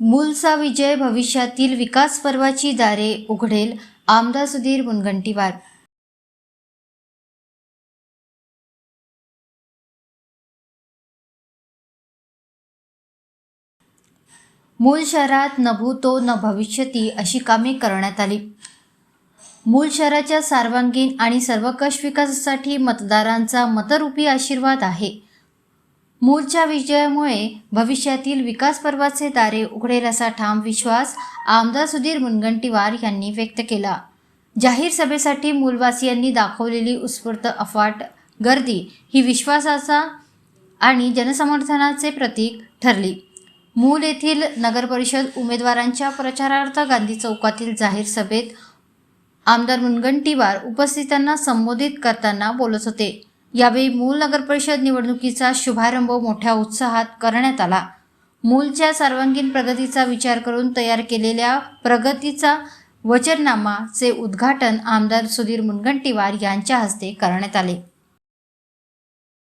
मूलचा विजय भविष्यातील विकास पर्वाची दारे उघडेल. आमदार सुधीर मुनगंटीवार. मूल शहरात न भूतो न भविष्यती अशी कामे करण्यात आली. मूल शहराच्या सर्वांगीण आणि सर्वकष विकासासाठी मतदारांचा मतरूपी आशीर्वाद आहे. मूळच्या विजयामुळे भविष्यातील विकास पर्वाचे दारे उघडेल असा ठाम विश्वास आमदार सुधीर मुनगंटीवार यांनी व्यक्त केला. जाहीर सभेसाठी मूलवासियांनी दाखवलेली उत्स्फूर्त अफाट गर्दी ही विश्वासाचा आणि जनसमर्थनाचे प्रतीक ठरली. मूल येथील नगरपरिषद उमेदवारांच्या प्रचारार्थ गांधी चौकातील जाहीर सभेत आमदार मुनगंटीवार उपस्थितांना संबोधित करताना बोलत होते. यावेळी मूल नगरपरिषद निवडणुकीचा शुभारंभ मोठ्या उत्साहात करण्यात आला. मूलच्या सर्वांगीण प्रगतीचा विचार करून तयार केलेल्या प्रगतीचा वचननामाचे उद्घाटन आमदार सुधीर मुनगंटीवार यांच्या हस्ते करण्यात आले.